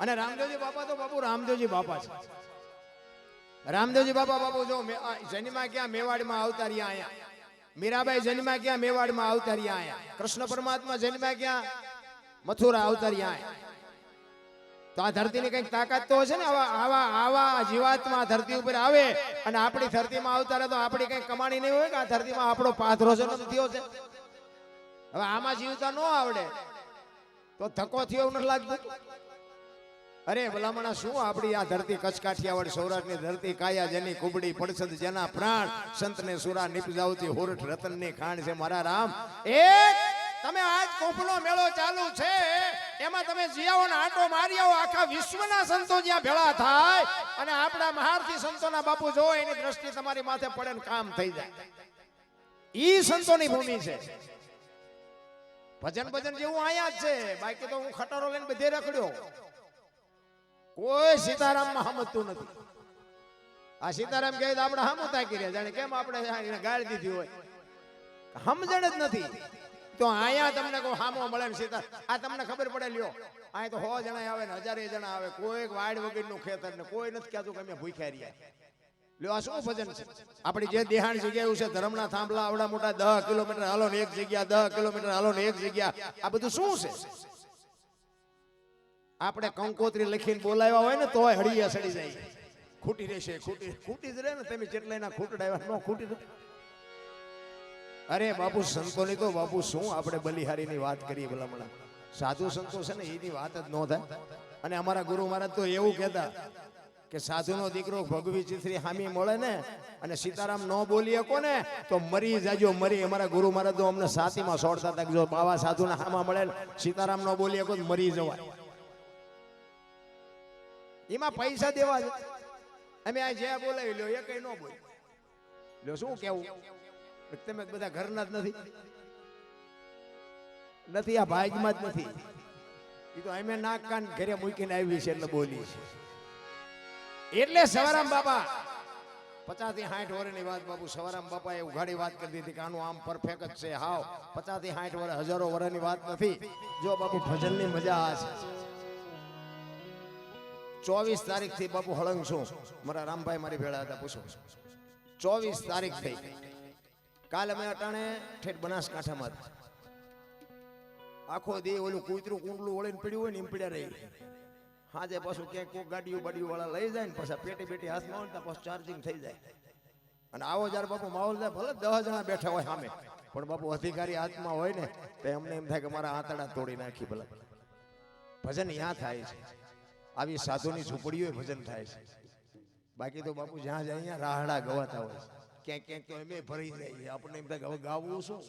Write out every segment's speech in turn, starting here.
અને રામદેવજી બાપા તો બાપુ રામદેવજી બાપા છે. રામદેવજી બાપા, બાપુ જો જન્મા ક્યાં મેવાડમાં આવતા રહ્યા અહીંયા? મીરાબાઈ જન્મા ક્યાં મેવાડમાં આવતા રહ્યા અહીંયા? કૃષ્ણ પરમાત્મા જન્મા ક્યાં? મથુરા આવતા રહ્યા તો આ ધરતીની કંઈક તાકાત તો હશે ને? આવા આવા આવા જીવાત્મા ધરતી ઉપર આવે અને આપણી ધરતીમાં આવતા રહે તો આપણી કંઈક કમાણી નહીં હોય કે આ ધરતીમાં આપણો પાથરો છે થયો છે? હવે આમાં જીવતા ન આવડે. તો ધક્કો થયો એવું નથી લાગતું? અરે, ભલામણા, શું આપણી આ ધરતી કચ્છ સૌરાષ્ટ્રની ધરતી કાયા જેની કુબડી પડસદ જેના પ્રાણ સંતને સુરા નિપજાવતી હોરઠ રતનની ખાણ છે? મારા રામ, એક તમે આજ કોપલો મેળો ચાલુ છે. એમાં તમે જીયાઓ ને આંટો મારી આખા વિશ્વના સંતો જ્યાં ભેળા થાય અને આપણા મહારથી સંતોના બાપુ જો એની દ્રષ્ટિ તમારી માથે પડે ને કામ થઈ જાય. ઈ સંતોની ભૂમિ છે. ભજન ભજન જેવું અહીંયા જ છે. બાકી તો હું ખટારો લઈને બધે રખડ્યો. કોઈ સીતારામમાં સમજતું નથી. આ સીતારામ કહે તો આપણે હમતા તાકી જાણે કેમ આપણે ગાળ દીધી હોય? સમજણ જ નથી. તો અહીંયા તમને કોઈ હામો મળે ને સીતા આ તમને ખબર પડે, લ્યો. અહીંયા તો સો જણા આવે ને હજારે જણા આવે. કોઈક વાડ વગરનું ખેતર ને કોઈ નથી કહેતું કે અમે ભૂખ્યા રહ્યા. લ્યો, આ શું ભજન છે? આપણી જે દેહાણ જગ્યા એવું છે ધર્મના થાંભલા, આવડા મોટા દહ કિલોમીટર હાલો ને એક જગ્યા, દહ કિલોમીટર હાલો ને એક જગ્યા. આ બધું શું છે? આપણે કંકોત્રી લખીને બોલાવ્યા હોય ને તોય હળિયા સડી જાય. ખૂટી રહેશે ખૂટી ખૂટી જ રહે ને તમે જેટલા એના ખૂટડાવ્યા ન ખૂટી અરે બાપુ સંતોની તો બાપુ શું આપણે બલિહારીની વાત કરીએ ભલામણા સાધુ સંતો છે ને એની વાત જ ન થાય. અને અમારા ગુરુ મહારાજ તો એવું કહેતા કે સાધુનો દીકરો ભગવી ચિત્રી હામી મળે ને અને સીતારામ ન બોલી શકો ને તો મરી જાજો મરી. અમારા ગુરુ મહારાજ તો અમને સાતીમાં સોડતા હતા કે જો બાવા સાધુના હામાં મળે ને સીતારામ ન બોલી શકો તો મરી જવાય. એમાં પૈસા દેવા છે અમે આ જે બોલાવી લો એ કઈ ન બોલ. લો શું કેવું? તમે બધા ઘરના જ નથી? નથી આ ભાગમાં જ નથી. એ તો અમે નાક કાન ઘરે મૂકીને આવી છે એટલે બોલી છે એટલે સવારામ બાપા પચાસથી સાઠ વર્ષની વાત બાપુ સવારામ બાપા એ ઉઘાડી વાત કરી દીધી કે આનું આમ પરફેક્ટ છે. હાવ પચાસથી સાઠ વર્ષ હજારો વર્ષની વાત નથી. જો બાપુ ભજનની મજા આ છે. ચોવીસ તારીખથી બાપુ હળંગ છું. મારા રામભાઈ મારી ભેળા હતા, પૂછો. ચોવીસ તારીખ થઈ. કાલે મેં અટાણે ઠેઠ બનાસકાંઠામાં. આખો દે ઓલું કૂતરું કુંડલું વળીને પડ્યું હોય ને એમ પડ્યા રહી. હાજે પાછું ક્યાંક કોક ગાડીઓ બાડીઓ વાળા લઈ જાય ને પાછા પેટી પેટી હાથમાં હોય ને પાછું ચાર્જિંગ થઈ જાય. અને આવો જ્યારે બાપુ માહોલ થાય, ભલે દસ જણા બેઠા હોય સામે, પણ બાપુ અધિકારી હાથમાં હોય ને, તો એમને એમ થાય કે મારા આંતડા તોડી નાખી ભલે. ભજન યા થાય છે. આવી સાધુની ઝૂંપડીઓ ભજન થાય છે. બાકી તો બાપુ જ્યાં જાય અહીંયા રાહડા ગવાતા હોય છે. ક્યાંક ક્યાંક તો એમ ભરી જાય. આપણને એમ થાય હવે ગાવું શું?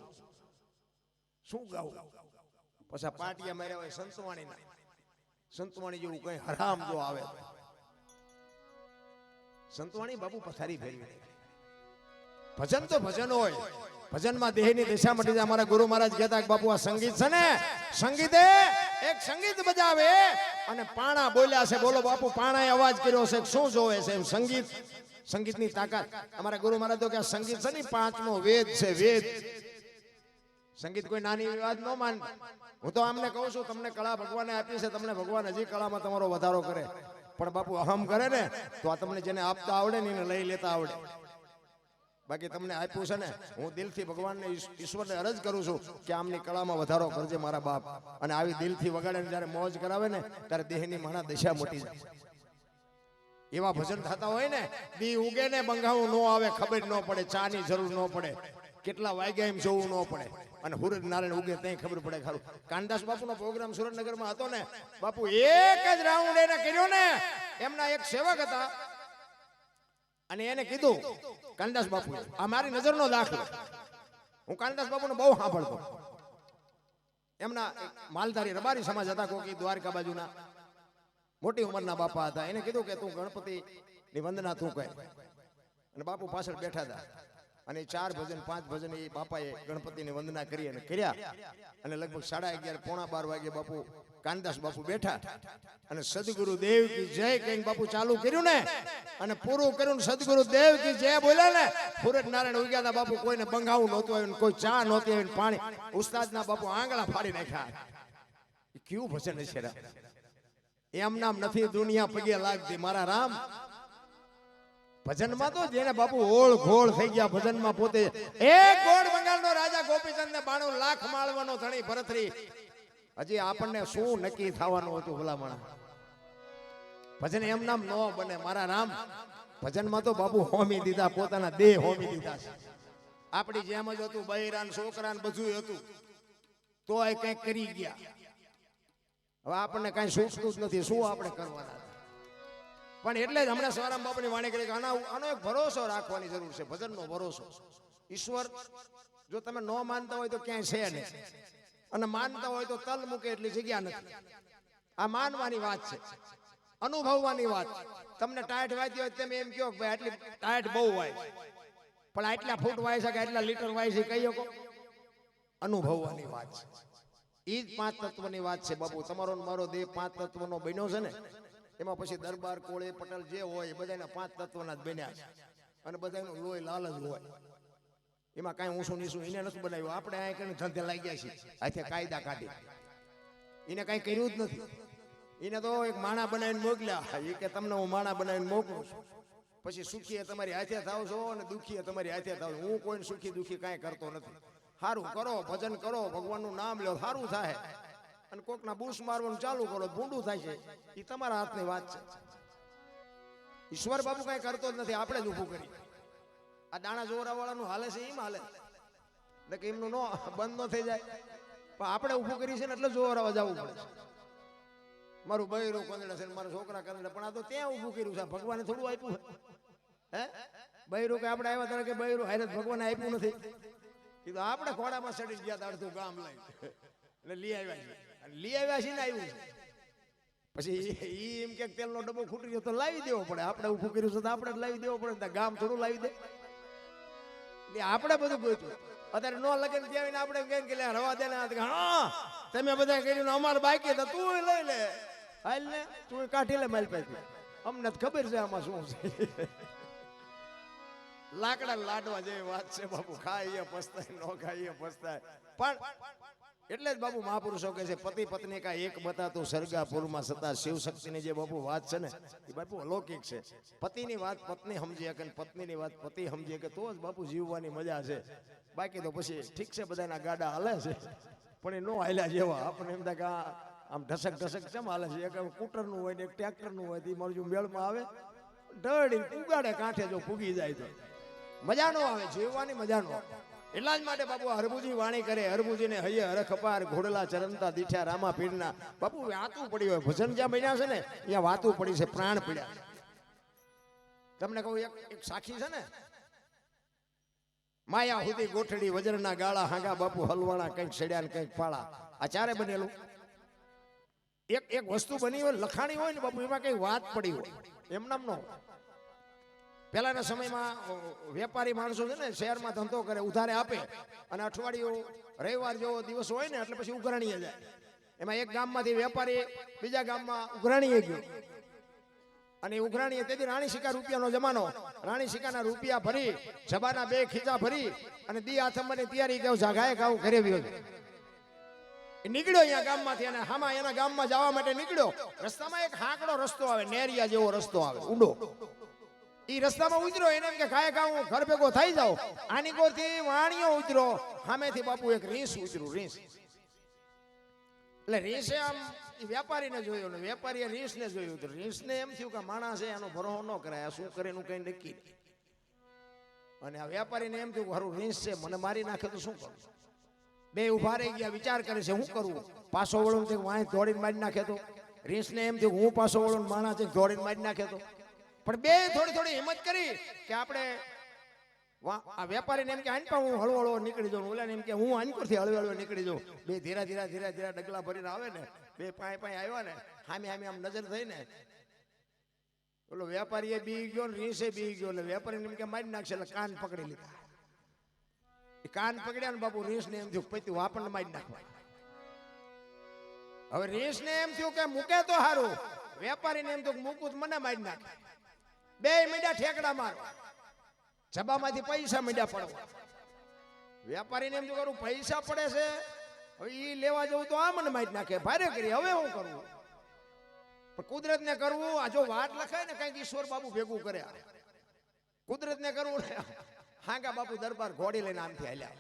શું? ગાવું? પછી આ પાટિયા માર્યા હોય સંતવાણીના. સંતવાણી જેવું કઈ હરામ જો આવે. સંતવાણી બાપુ પથારી ફેરવી ભજન તો ભજન હોય. ભજનમાં દેહની દિશા મટી જાય. અમારા ગુરુ મહારાજ કહેતા બાપુ, આ સંગીત છે ને? સંગીતે એક સંગીત બજાવે અને પાણા બોલ્યા છે. બોલો બાપુ, પાણાએ અવાજ કર્યો છે. શું જોવે છે એમ? સંગીત. સંગીતની તાકાત. અમારા ગુરુ મહારાજ તો કે સંગીત છે ને, પાંચમો વેદ છે, વેદ. સંગીત કોઈ નાની વાત ન માન. હું તો આમને કહું છું, તમને કળા ભગવાને આપી છે, તમને ભગવાન હજી કળામાં તમારો વધારો કરે. પણ બાપુ અહમ કરે ને, તો આ તમને જેને આપતા આવડે ને એને લઈ લેતા આવડે. બાકી તમને આપ્યું છે ને? હું દિલથી ભગવાનને ઈશ્વરને અરજ કરું છું કે આમની કળામાં વધારો કરજે મારા બાપ. અને આવી દિલથી વગાડે જ્યારે મોજ કરાવે ને ત્યારે દેહની માણા દશા મોટી જાય. એવા ભજન થતા હોય ને દી ઉગે ને બંગાવું ન આવે ખબર ન પડે ચાની જરૂર ન પડે. કેટલા વાગ્યા એમ જોવું ન પડે. અને હુરજ નારાયણ ઉગે ત્યાં ખબર પડે ખારું. કાનદાસ બાપુનો પ્રોગ્રામ સુરેન્દ્રનગરમાં હતો ને બાપુ એક જ રાઉન્ડ એને કર્યો ને. એમના એક સેવક હતા. અને એને કીધું કાનદાસ બાપુ આ મારી નજરનો દાખલો. હું કાનદાસ બાપુને બહુ સાંભળતો. એમના માલધારી રબારી સમાજ હતા કોકી દ્વારકા બાજુના. મોટી ઉંમરના બાપા હતા. એને કીધું કે તું ગણપતિ ની વંદના તું કહે અને બાપુ પાછળ બેઠા હતા. અને ચાર ભજન, પાંચ ભજન એ બાપાએ ગણપતિની વંદના કરી અને કર્યા. અને લગભગ સાડા અગિયાર, પોણા બાર વાગે બાપુ કાનદાસ બાપુ બેઠા. અને સદગુરુ દેવ કી જય કઈ બાપુ ચાલુ કર્યું ને. અને પૂરું કર્યું સદગુરુ દેવ કી જય બોલ્યા ને. સુરત નારાયણ ઉગ્યા હતા બાપુ કોઈને બંગાવું નહોતું આવ્યું કોઈ ચા નહોતી આવી પાણી. ઉસ્તાદ ના બાપુ આંગળા ફાડી નાખ્યા. કયું ભજન છે એમ નામ નથી, દુનિયા પગે લાગતી. મારા રામ ભજનમાં તો જેને બાપુ ઓળ ઘોળ થઈ ગયા ભજનમાં પોતે. એક ગોળ બંગાળનો રાજા ગોપીચંદ ને બાણું લાખ માળવાનો ધણી ભરતરી. હજી આપણને શું નક્કી થવાનું હતું ભલામણ? ભજન એમ નામ ન બને મારા રામ. ભજનમાં તો બાપુ હોમી દીધા પોતાના દેહ હોમી દીધા છે. આપણી જેમ જ હતું બહેરાન છોકરાન બધું હતું. તો એ કંઈક કરી ગયા. હવે આપણને કાંઈ સૂચતું જ નથી શું આપણે કરવાના? પણ એટલે જ હમણાં સવારામ બાપની વાણી કરી કે આના આનો એક ભરોસો રાખવાની જરૂર છે, ભજનનો ભરોસો. ઈશ્વર, જો તમે ન માનતા હોય તો ક્યાંય છે નહીં. અને માનતા હોય તો તલ મૂકે એટલી જગ્યા નથી. આ માનવાની વાત છે, અનુભવવાની વાત. તમને ટાયટ વાંચી હોય તમે એમ કહો કે ભાઈ આટલી ટાયટ બહુ વાય. પણ આટલા ફૂટ વાય છે કે આટલા લીટર વાય છે કહી શકો અનુભવવાની વાત છે. એ જ પાંચ તત્વની વાત છે બાપુ. તમારો મારો દેહ પાંચ તત્વનો બન્યો છે ને? એમાં પછી દરબાર કોળે, પટેલ જે હોય બધાના પાંચ તત્વના જ બન્યા છે. અને બધાનું લોહી લાલ જ હોય. એમાં કાંઈ ઊંસું નીસું એને નથી બનાવ્યું. આપણે આ કઈ ધંધે લાગ્યા છીએ. આથી કાયદા કાઢી. એને કાંઈ કર્યું જ નથી. એને તો એક માણા બનાવીને મોકલ્યા. એ કે તમને હું માણા બનાવીને મોકલું છું. પછી સુખી તમારી હાથે થાવ છો અને દુઃખીએ તમારી હાથે થાવ હું કોઈને સુખી દુઃખી કાંઈ કરતો નથી. સારું કરો, ભજન કરો, ભગવાનનું નામ લો. સારું થાય. અને કોકના બુશ મારવાનું ચાલુ કરો, ભૂંડું થાય છે. એ તમારા હાથની વાત છે. ઈશ્વર બાબુ કઈ કરતો જ નથી, આપણે જ ઊભું કરી આ દાણા જોરાવાળાનું હાલે છે, એમ હાલે. એટલે કે એમનું નો, બંધ ન થઈ જાય. પણ આપણે ઊભું કરી છે ને એટલે જોરાવા જવું પડે છે. મારું બૈરું કંદડા છે મારા છોકરા કંદડા પણ આ તો ત્યાં ઊભું કર્યું છે ભગવાને થોડું આપ્યું હે? બૈરું કે આપણે આવ્યા ત્યારે કે બૈરું હારે ભગવાને આપ્યું નથી. કીધું, આપણે ખોડામાં ચડી ગયા તા, અડધું ગામ લઈ એટલે લઈ આવ્યા છીએ લઈ આવ્યા છે ને આવ્યું પછી એમ કે તેલનો ડબ્બો ખૂટી ગયો તો લાવી દેવો પડે. આપણે ઊભું કર્યું છે તો આપણે લાવી દેવો પડે. ગામ થોડું લાવી દે. એટલે આપણે બધું ગોત્યું અત્યારે નો લગન ત્યાં આપણે કહીએ કે રવા દે તમે બધા કર્યું અમારે બાકી તો તું લઈ લે. હાલ ને, તું કાઢી લે મારી પાસે અમને ખબર છે આમાં શું છે. લાકડા લાડવા જેવી વાત છે બાપુ. ખાઈએ, પસ્તાય, નો ખાઈએ, પસ્તાય. પણ એટલે જ બાપુ મહાપુરુષો કહે છે, પતિ પત્ની કા એક બતાતું સરગાપુરમાં સતા શિવ શક્તિની જે બાપુ વાત છે ને, એ બાપુ અલૌકિક છે. પતિની વાત પત્ની સમજી કે પત્નીની વાત પતિ સમજી કે તો જ બાપુ જીવવાની મજા છે. બાકી તો પછી ઠીક છે બધાના ગાડા હાલે છે. પણ એ નો હાલ્યા જેવા. આપણે એમ થાય કે આમ ઢસક ઢસક ચમ હાલે છે? એક કૂટરનું હોય ને એક ટ્રેક્ટરનું હોય એ મારું મેળમાં આવે ઢળી ઉગાડે કાંઠે જો પૂગી જાય તો. મજા નો આવે, જીવવાની મજા નો આવે. એટલા જ માટે બાપુ હરબુજી વાણી કરે. હરબુજીને હૈયે હરખ ઘોડલા ચરંતા દીઠ્યા રામા પીરના બાપુ વાતું પડી હોય. ભજન જ્યાં બન્યા છે ને, ત્યાં વાતું પડી છે, પ્રાણ પીડ્યા તમને કહું એક સાખી છે ને? માયા સુધી ગોઠડી, વજરના ગાળા હાંગા બાપુ હલવાણા, કંઈક સડ્યા ને કંઈક ફાળા. આ ચારે બનેલું. એક એક વસ્તુ બની હોય, લખાણી હોય ને બાપુ, એમાં કઈ વાત પડી હોય. એમ નામ પહેલાના સમયમાં વેપારી માણસો છે ને શહેરમાં ધંધો કરે, ઉધારે આપે. અને અઠવાડિયું રવિવાર જેવો દિવસ હોય ને, એટલે પછી ઉઘરાણીએ જાય. એમાં એક ગામમાંથી વેપારી બીજા ગામમાં ઉઘરાણીએ ગયો. અને ઉઘરાણીએ તેથી રાણી સિક્કા રૂપિયાનો જમાનો. રાણી સિક્કાના રૂપિયા ભરી, જબાના બે ખીચા ભરી, અને દી આથમવાની તૈયારી કેવું જાગાએ ગાઉં ઘરે વ્યો નીકળ્યો અહીંયા ગામમાંથી અને હામાં એના ગામમાં જવા માટે નીકળ્યો. રસ્તામાં એક હાંકડો રસ્તો આવે, નેરિયા જેવો રસ્તો આવે, ઊંડો. ઈ રસ્તામાં ઉતરો એને એમ કે કાય ખા હું ઘર ભેગો થઈ જાઉં. આની કોરથી વાણિયો ઉતર્યો સામેથી બાપુ એક રીસ ઉતરું રીસ એટલે રીસે આમ વેપારીને જોયો ને વેપારીએ રીસને જોયું તો રીંસને એમ થયું કે માણસ એનો ભરોહો ન કરાય શું કરે એનું કઈ નક્કી અને આ વેપારીને એમ થયું મારું રીસ છે, મને મારી નાખે તો શું કરું? બે ઊભા રહી ગયા, વિચાર કરે છે શું કરવું પાછો વળું વાંચ દોડીને મારી નાખે તો? રીસને એમ થયું હું પાછો વળું માણસ દોડીને મારી નાખે તો? પણ બે થોડી થોડી હિંમત કરી કે આપણે આ વેપારીને એમ કે આન પણ હું હળવો હળવો નીકળી જાઉં. ઓલાને એમ કે, હું આનકોરથી હળવે હળવે નીકળી જાઉં. બે ધીરા ધીરા ધીરા ધીરા ડગલા ભરીને આવે ને, બે પાય પાય આવ્યા ને સામે સામે આમ નજર થઈ ને ઓલો વેપારીએ બી ગયો ને, રીસે બી ગયો એટલે વેપારીને એમ કે, મારી નાખશે. એટલે કાન પકડી લીધા. એ કાન પકડ્યા ને બાપુ, રીંસને એમ થયું, પૈતું આપણને મારી નાખવા હવે રીંસને એમ થયું કે, મૂકે તો સારું વેપારીને એમ થયું મૂકું તો મને મારી નાખે. બે મીડા ઠેકડા મારો. જબામાંથી પૈસા મીડા પડવા. વેપારીને એમ જો કરું, પૈસા પડે છે, હવે એ લેવા જવું તો આ મને મારી નાખે. ભારે કરી, હવે હું કરું? પણ કુદરતને કરવું, આ જો વાટ લખાય ને, કંઈક ઈશ્વર બાબુ ભેગું કરે. કુદરતને કરવું ને, હાંગા બાપુ દરબાર ઘોડી લઈને આમથી હાલ્યા.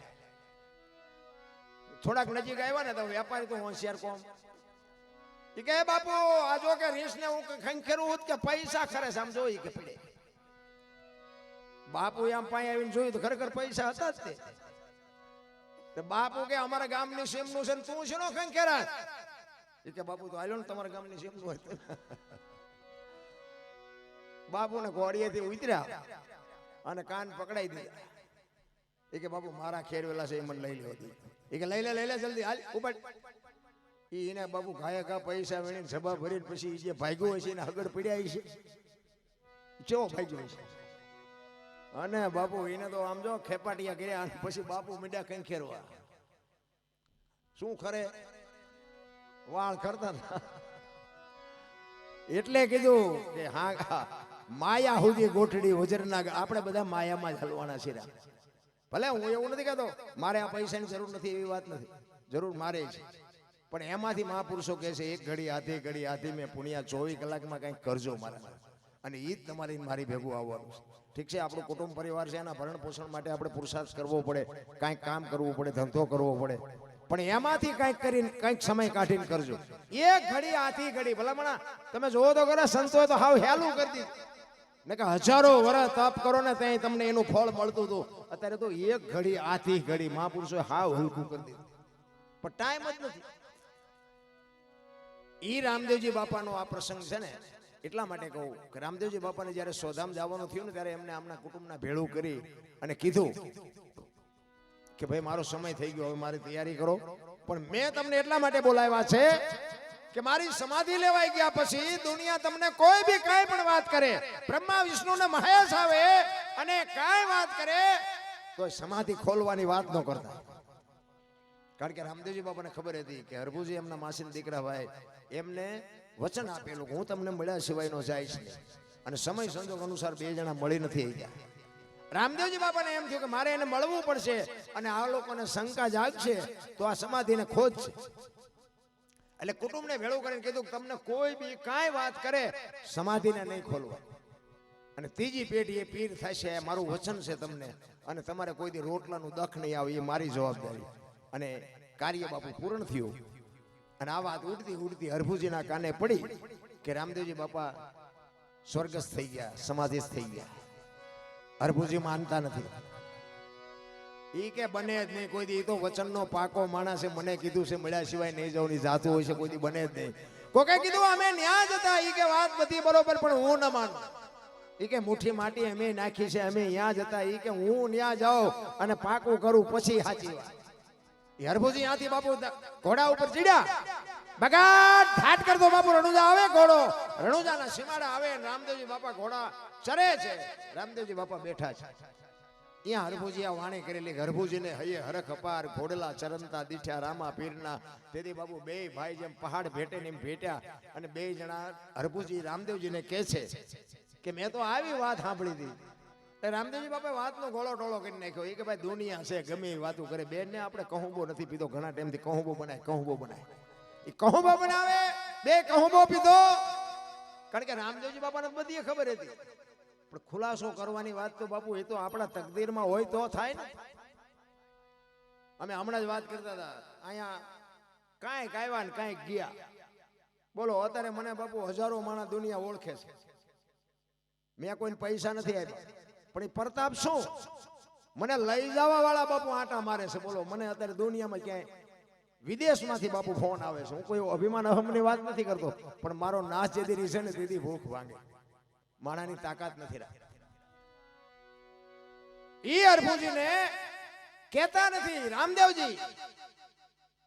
થોડાક નજીક આવ્યા ને, તો વેપારી તો હોશિયાર કોમ. કે બાપુ, આ કે રીસ ને હું ખંખેરું હોત કે પૈસા ખરે સમજો કે પડે. બાપુ આમ પાસે આવીને જોયું તો ખરેખર પૈસા હતા જ તે. બાપુ કે, અમારા ગામની સેમનું છે તું છે નો ખંખેરા? એ કે, બાપુ, તો હાલ્યો ને તમારા ગામની સેમનું હોય તો." બાપુને ઘોડીએથી ઉતર્યા અને કાન પકડાઈ દીધા. એ કે, બાપુ, મારા ખેરવેલા છે એ મને લઈ લો એ કે, લઈ લે લઈ લે જલ્દી, હાલ, ઉપાડ. એને બાપુ ઘાયા ઘા પૈસા વેણીને સભા ભરીને પછી જે ભાગ્યો હશે એને આગળ પડ્યા છે. ચેવો ભાગ્યો છે? અને બાપુ એને તો આમ જો ખેપાટિયા કર્યા અને પછી બાપુ મીડા કઈ ખેરવા. શું ખરે? વાળ કરતા એટલે કીધું કે હા હા, માયા સુધી ગોઠડી વજરના આપણે બધા માયામાં જ હલવાના છીએ ભલે હું એવું નથી કહેતો મારે આ પૈસાની જરૂર નથી એવી વાત નથી. જરૂર મારે છે પણ એમાંથી મહાપુરુષો કહે છે, એક ઘડી, આધી ઘડી, આધી મેં પુણ્યા ચોવીસ કલાકમાં કંઈક કરજો મારા. અને એ જ તમારી મારી ભેગું આવવાનું છે. ઠીક છે, આપણું કુટુંબ પરિવાર છે, એના ભરણ પોષણ માટે આપણે પુરુષાર્થ કરવો પડે કાંઈક કામ કરવું પડે, ધંધો કરવો પડે. પણ એમાંથી કંઈક કરીને, કંઈક સમય કાઢીને કરજો. એક ઘડી આથી ઘડી ભલામણા તમે જોવો તો ખરા, સંતો તો હાવ હેલું કરી દીધું ને કે હજારો વર્ષ તપ કરો ને ત્યાં તમને એનું ફળ મળતું હતું. અત્યારે તો એક ઘડી આથી ઘડી મહાપુરુષો હાવ હલકું કરી દીધું. પણ ટાઈમ જ નથી. ઈ રામદેવજી બાપાનો આ પ્રસંગ છે ને, એટલા માટે કહું કે રામદેવજી બાપાને જ્યારે સોધામ જવાનું થયું ને, ત્યારે એમને આમના કુટુંબના ભેળું કરી અને કીધું કે ભાઈ, મારો સમય થઈ ગયો, હવે મારી તૈયારી કરો. પણ મેં તમને એટલા માટે બોલાવ્યા છે કે મારી સમાધિ લેવાઈ ગયા પછી દુનિયા તમને કોઈ બી કાંઈ પણ વાત કરે, બ્રહ્મા, વિષ્ણુ ને મહેશ આવે અને કાંઈ વાત કરે તો સમાધિ ખોલવાની વાત ન કરતા. કારણ કે રામદેવજી બાપાને ખબર હતી કે હરભુજી એમના માસીના દીકરા ભાઈ, એમને વચન આપેલું હું તમને મળ્યા સિવાયનો જાય નહીં. અને સમય સંજોગ અનુસાર બે જણા મળી નથી ગયા રામદેવજી બાપાને એમ થયું કે મારે એને મળવું પડશે અને આ લોકોને શંકા જાગશે તો આ સમાધિને ખોજશે એટલે કુટુંબને ભેળું કરીને કીધું કે તમને કોઈ બી કાંઈ વાત કરે, સમાધિને નહીં ખોલવા. અને ત્રીજી પેઢી એ પીર થશે, મારું વચન છે તમને. અને તમારે કોઈ દી રોટલાનું દખ નહીં આવે, એ મારી જવાબદારી. અને કાર્ય બાપુ પૂર્ણ થયું. અને આ વાત ઉડતી ઉડતી હરભુજીના કાને પડી કે રામદેવજી બાપા સ્વર્ગસ્થ થઈ ગયા, સમાધિસ્થ થઈ ગયા. હરભુજી માનતા નથી. ઈ કે બને જ નહીં, કોઈ દી તો વચનનો પાકો માણસે મને કીધું છે, મળ્યા સિવાય નહીં જવું જાતું હોય છે, કોઈ દી બને જ નહીં. કોકે કીધું, અમે ન્યા જ હતા. ઈ કે વાત બધી બરોબર, પણ હું ન માનું. ઈ કે મુઠ્ઠી માટી અમે નાખી છે, અમે ત્યાં જ હતા. ઈ કે હું ન્યા જાઉં અને પાકું કરું, પછી સાચી વાત. હરભુજી ત્યાંથી બાપુ ઘોડા ઉપર ચડ્યા. બગાડ ઠાટ કરતો બાપુ રણુજા આવે ઘોડો. રણુજાના સીમાડા આવે ને રામદેવજી બાપા ઘોડા ચરે છે. રામદેવજી બાપા બેઠા છે. ત્યાં હરભુજી આ વાણી કરેલી હરભુજીને હૈયે હરખ અપાર, ઘોડલા ચરંતા દીઠ્યા, રામા પીરના. તેથી બાબુ બે ભાઈ જેમ પહાડ ભેટે ને એમ ભેટ્યા. અને બે જણા હરભુજી રામદેવજીને કહે છે કે મેં તો આવી વાત સાંભળી હતી. રામદેવજી બાપા વાતનો ગોળો ટોળો કરી નાખ્યો. એ કે ભાઈ દુનિયા છે, ગમે એ વાતો કરે. બેનને આપણે કહુંબો નથી પીધો, ઘણા ટાઈમથી કહુંબો બનાય કહુંબો બનાય. એ કહુંબો બનાવે, બે કહુંબો પીધો. કારણ કે રામદેવજી બાપાને બધી ખબર હતી. પણ ખુલાસો કરવાની વાત તો બાપુ, એ તો આપણા તકદીરમાં હોય તો થાય ને. અમે હમણાં જ વાત કરતા હતા, અહીંયા કાંઈક આવ્યા ને કાંઈક ગયા. બોલો, અત્યારે મને બાપુ હજારો માણસ દુનિયા ઓળખે છે. મેં કોઈને પૈસા નથી આપ્યા. પણ એ પ્રતાપ શું? મને લઈ જવા વાળા બાપુ આટા મારે છે, બોલો. મને અત્યારે દુનિયામાં ક્યાંય વિદેશમાંથી બાપુ ફોન આવે છે. હું કોઈ અભિમાન અહમની વાત નથી કરતો, પણ મારો નાશ જેથી રીસે ને તેથી ભૂખ વાંગે માણાની તાકાત નથી રાખતા. ઈ અરભુજીને કહેતા નથી, રામદેવજી.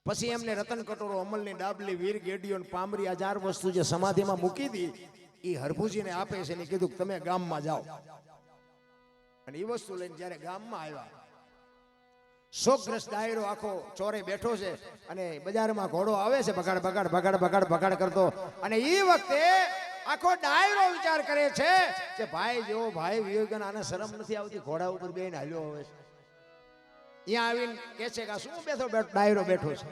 પછી એમને રતન કટોરો અમલની ડાબલી વીર ગેડીઓ પામરી આ ચાર વસ્તુ જે સમાધિમાં મૂકી દી એ હરભુજીને આપે છે ને કીધું તમે ગામમાં જાઓ. અને એ વસ્તુ લઈને જ્યારે ગામમાં આવ્યા શોકગ્રસ્ત ડાયરો આખો ચોરે બેઠો છે અને બજારમાં ઘોડો આવે છે બગાડ બગાડ બગાડ બગાડ બગાડ કરતો. અને એ વખતે આખો ડાયરો વિચાર કરે છે કે ભાઈ જેવો ભાઈ વિવેકન આને શરમ નથી આવતી, ઘોડા ઉપર બેન હાલ્યો આવે છે. ત્યાં આવીને કે છે કે શું બેઠો ડાયરો બેઠો છે?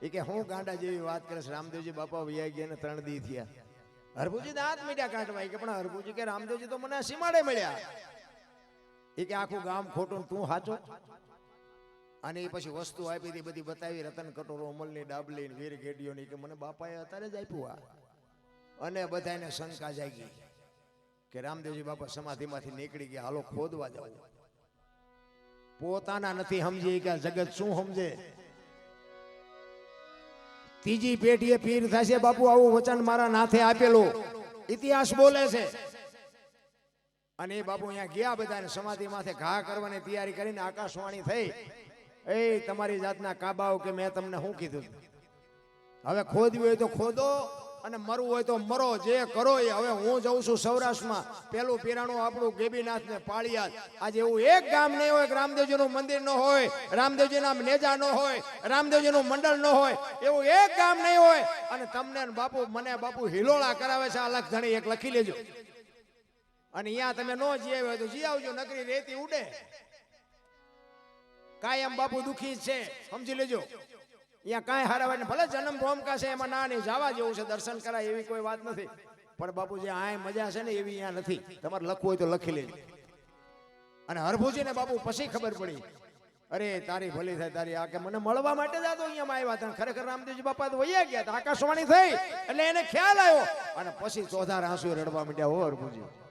એ કે હું ગાંડા જેવી વાત કરે છે, રામદેવજી બાપા વૈયા ગયા ને ત્રણ દી થયા. હરભુજી દાંત મીઠા કાઢવા કે પણ હરભુજી કે રામદેવજી તો મને સીમાડે મળ્યા. એ કે આખું ગામ ખોટું તું સાચો અને એ પછી વસ્તુ આપી હતી, બધી બતાવી, રતન કટોરો અમલની ડાબલી ને ઘેડીઓ ની કે મને બાપાએ અત્યારે જ આપ્યું આ. અને બધાને શંકા જાગી કે રામદેવજી બાપા સમાધિમાંથી નીકળી ગયા, હાલો ખોદવા જવા પોતાના નથી સમજી કે જગત શું સમજે? ત્રીજી પેઢીએ પીર થશે બાપુ, આવું વચન મારા નાથે આપેલું. ઇતિહાસ બોલે છે. અને એ બાપુ અહીંયા ગયા બધાને સમાધિ માથે ઘા કરવાની તૈયારી કરીને આકાશવાણી થઈ. એ તમારી જાતના કાબાઓ કે મેં તમને શું કીધું? હવે ખોદવી હોય તો ખોદો અને મરવું હોય તો મરો. જે કરો એ. હવે હું જઉં છું સૌરાષ્ટ્રમાં. પેલું પીરાણું આપણું ગેબીનાથ ને પાળિયાદ આજે એવું એક ગામ નહીં હોય રામદેવજી રામદેવજીનું મંદિર ન હોય, રામદેવજીના નેજા ન હોય, રામદેવજીનું મંડળ ન હોય. એવું એક ગામ નહીં હોય. અને તમને બાપુ, મને બાપુ હિલોળા કરાવે છે. આ લખ એક લખી લેજો. અને અહીંયા તમે ન જી આવ્યો હોય તો જી આવજો નકરી રેતી ઉડે. કાયમ બાપુ દુખી છે, સમજી લેજો. અહીંયા કાંઈ હારાવાય ને ભલે જન્મ ભોમકા છે, એમાં ના નહીં જવા જેવું છે, દર્શન કરાય એવી કોઈ વાત નથી. પણ બાપુજી આય મજા છે ને, એવી અહીંયા નથી. તમારે લખવું હોય તો લખી લેજો. અને હરભુજીને બાપુ પછી ખબર પડી. અરે, તારી ભલી થાય, તારી આ કે મને મળવા માટે જ આતો અહીંયા આવ્યા હતા. ખરેખર રામદેવજી બાપા તો વૈયા ગયા હતા, આકાશવાણી થઈ, એટલે એને ખ્યાલ આવ્યો. અને પછી ચોધાર આંસુ રડવા માંડ્યા, હો હરભુજી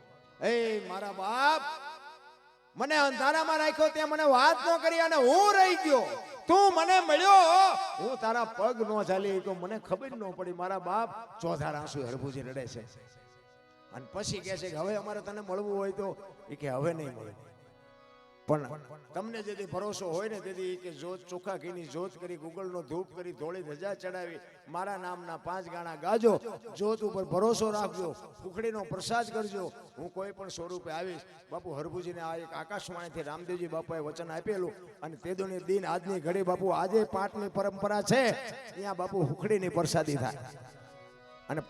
એ મારા બાપ, મને અંધારામાં રાખ્યો ત્યાં મને વાત ન કરી અને હું રહી ગયો. તું મને મળ્યો. હું તારા પગ ન ચાલી તો મને ખબર ન પડી મારા બાપ ચોધાર આંસુ હરભુજી રડે છે. અને પછી કહે છે કે હવે અમારે તને મળવું હોય તો એ કે હવે નહીં મળે. પણ તમને જેથી ભરોસો હોય ને તેથી કે જોત ચોખા ઘીની જોત કરી, ગુગલનો ધૂપ કરી, ધોળી ધજા ચડાવી, મારા નામના પાંચ ગાણા ગાજો, જોત ઉપર ભરોસો રાખજો કુખડીનો પ્રસાદ કરજો. હું કોઈ પણ સ્વરૂપે આવીશ, બાપુ હરભુજીને આ એક આકાશવાણીથી રામદેવજી બાપાએ વચન આપેલું અને તેદોની દિન આજની ઘડી બાપુ આજે પાઠની પરંપરા છે. ત્યાં બાપુ હુખડીની પ્રસાદી થાય. અને